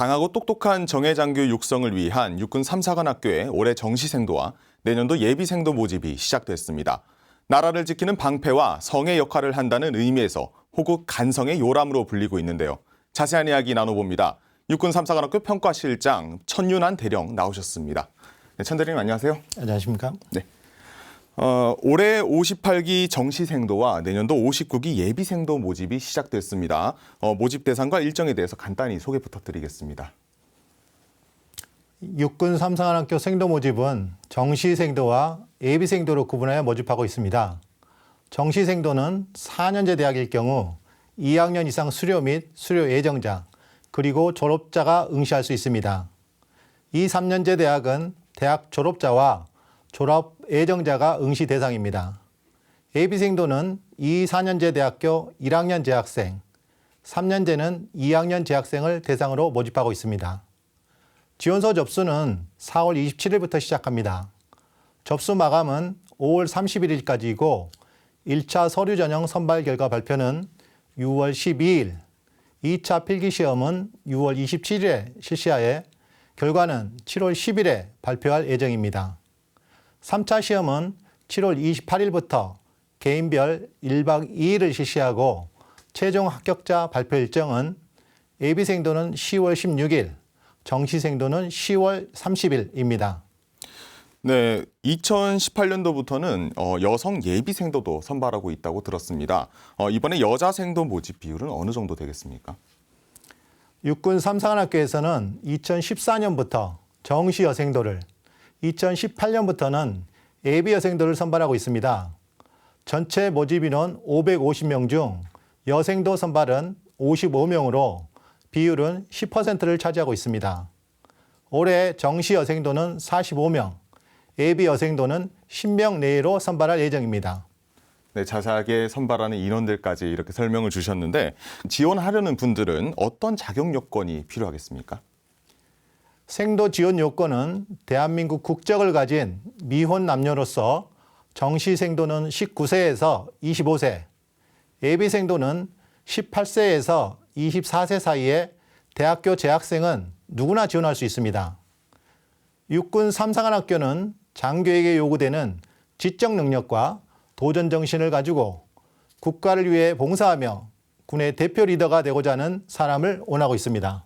강하고 똑똑한 정예장교 육성을 위한 육군 3사관 학교의 올해 정시생도와 내년도 예비생도 모집이 시작됐습니다. 나라를 지키는 방패와 성의 역할을 한다는 의미에서 호국 간성의 요람으로 불리고 있는데요. 자세한 이야기 나눠봅니다. 육군 3사관 학교 평가실장 천윤한 대령 나오셨습니다. 네, 천 대령님 안녕하세요. 안녕하십니까? 어, 올해 58기 정시생도와 내년도 59기 예비생도 모집이 시작됐습니다. 어, 모집 대상과 일정에 대해서 간단히 소개 부탁드리겠습니다. 육군 삼상한학교 생도 모집은 정시생도와 예비생도로 구분하여 모집하고 있습니다. 정시생도는 4년제 대학일 경우 2학년 이상 수료 및 수료 예정자 그리고 졸업자가 응시할 수 있습니다. 이 3년제 대학은 대학 졸업자와 졸업 예정자가 응시 대상입니다. 예비생도는 2, 4년제 대학교 1학년 재학생, 3년제는 2학년 재학생을 대상으로 모집하고 있습니다. 지원서 접수는 4월 27일부터 시작합니다. 접수 마감은 5월 31일까지이고 1차 서류 전형 선발 결과 발표는 6월 12일, 2차 필기 시험은 6월 27일에 실시하여 결과는 7월 10일에 발표할 예정입니다. 3차 시험은 7월 28일부터 개인별 1박 2일을 실시하고 최종 합격자 발표 일정은 예비생도는 10월 16일, 정시생도는 10월 30일입니다. 네, 2018년도부터는 어, 여성 예비생도도 선발하고 있다고 들었습니다. 어, 이번에 여자생도 모집 비율은 어느 정도 되겠습니까? 육군 삼상학교에서는 2014년부터 정시 여생도를, 2018년부터는 예비 여생도를 선발하고 있습니다. 전체 모집 인원 550명 중 여생도 선발은 55명으로 비율은 10%를 차지하고 있습니다. 올해 정시 여생도는 45명, 예비 여생도는 10명 내외로 선발할 예정입니다. 네, 자세하게 선발하는 인원들까지 이렇게 설명을 주셨는데 지원하려는 분들은 어떤 자격 요건이 필요하겠습니까? 생도 지원 요건은 대한민국 국적을 가진 미혼 남녀로서 정시 생도는 19세에서 25세, 예비 생도는 18세에서 24세 사이에 대학교 재학생은 누구나 지원할 수 있습니다. 육군 삼상한학교는 장교에게 요구되는 지적 능력과 도전 정신을 가지고 국가를 위해 봉사하며 군의 대표 리더가 되고자 하는 사람을 원하고 있습니다.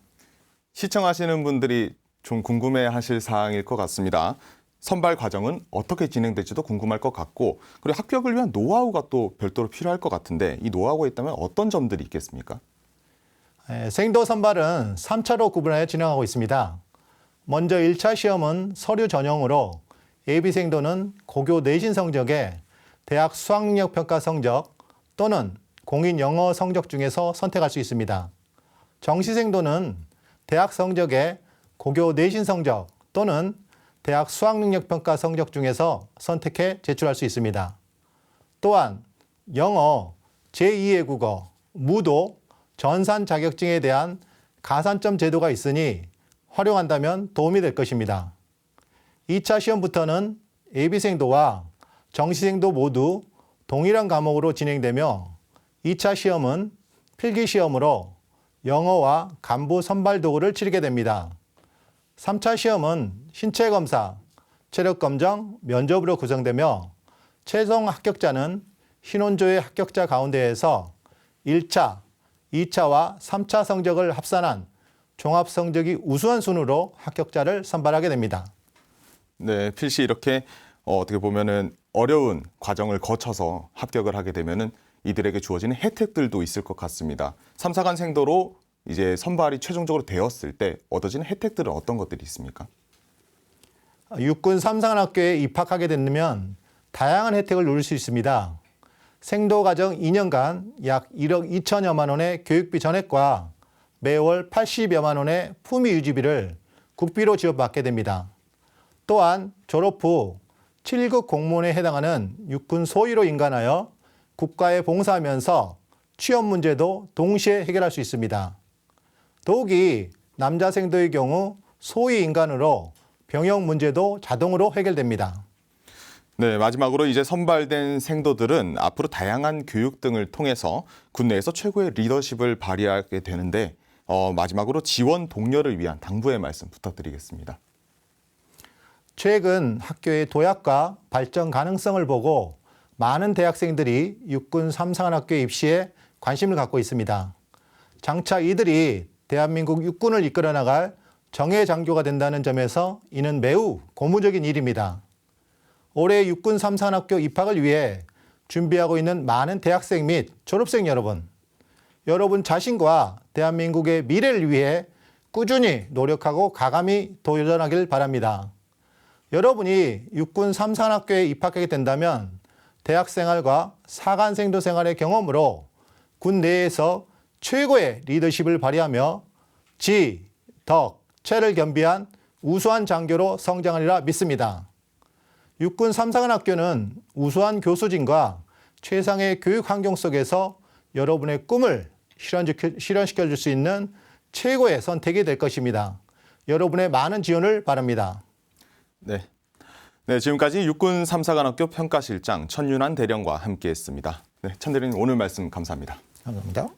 시청하시는 분들이 좀 궁금해하실 사항일 것 같습니다. 선발 과정은 어떻게 진행될지도 궁금할 것 같고 그리고 합격을 위한 노하우가 또 별도로 필요할 것 같은데 이 노하우가 있다면 어떤 점들이 있겠습니까? 에, 생도 선발은 3차로 구분하여 진행하고 있습니다. 먼저 1차 시험은 서류 전형으로 예비 생도는 고교 내신 성적에 대학 수학능력 평가 성적 또는 공인 영어 성적 중에서 선택할 수 있습니다. 정시 생도는 대학 성적에 고교 내신 성적 또는 대학 수학능력 평가 성적 중에서 선택해 제출할 수 있습니다. 또한 영어, 제2의 국어, 무도, 전산 자격증에 대한 가산점 제도가 있으니 활용한다면 도움이 될 것입니다. 2차 시험부터는 예비생도와 정시생도 모두 동일한 과목으로 진행되며 2차 시험은 필기 시험으로 영어와 간부 선발 도구를 치르게 됩니다. 3차 시험은 신체 검사, 체력 검정, 면접으로 구성되며 최종 합격자는 신혼조의 합격자 가운데에서 1차, 2차와 3차 성적을 합산한 종합 성적이 우수한 순으로 합격자를 선발하게 됩니다. 네, 필시 이렇게 어, 어떻게 보면은 어려운 과정을 거쳐서 합격을 하게 되면은 이들에게 주어지는 혜택들도 있을 것 같습니다. 삼사관 생도로 이제 선발이 최종적으로 되었을 때 얻어지는 혜택들은 어떤 것들이 있습니까? 육군 삼상학교에 입학하게 되면 다양한 혜택을 누릴 수 있습니다. 생도 과정 2년간 약 1억 2천여만 원의 교육비 전액과 매월 80여만 원의 품위 유지비를 국비로 지원받게 됩니다. 또한 졸업 후 7급 공무원에 해당하는 육군 소위로 인간하여 국가에 봉사하면서 취업 문제도 동시에 해결할 수 있습니다. 더욱이 남자 생도의 경우 소위 인간으로 병역 문제도 자동으로 해결됩니다. 네, 마지막으로 이제 선발된 생도들은 앞으로 다양한 교육 등을 통해서 군내에서 최고의 리더십을 발휘하게 되는데 어, 마지막으로 지원 동료를 위한 당부의 말씀 부탁드리겠습니다. 최근 학교의 도약과 발전 가능성을 보고 많은 대학생들이 육군 삼상학교에 입시에 관심을 갖고 있습니다. 장차 이들이 대한민국 육군을 이끌어 나갈 정예 장교가 된다는 점에서 이는 매우 고무적인 일입니다. 올해 육군 삼산학교 입학을 위해 준비하고 있는 많은 대학생 및 졸업생 여러분, 여러분 자신과 대한민국의 미래를 위해 꾸준히 노력하고 가감히 도전하길 바랍니다. 여러분이 육군 삼산학교에 입학하게 된다면 대학 생활과 사관생도 생활의 경험으로 군 내에서 최고의 리더십을 발휘하며 지, 덕, 체를 겸비한 우수한 장교로 성장하리라 믿습니다. 육군 삼사관학교는 우수한 교수진과 최상의 교육 환경 속에서 여러분의 꿈을 실현시켜- 실현시켜 줄 수 있는 최고의 선택이 될 것입니다. 여러분의 많은 지원을 바랍니다. 네. 네, 지금까지 육군 삼사관학교 평가실장 천윤환 대령과 함께했습니다. 네, 천 대령님 오늘 말씀 감사합니다. 감사합니다.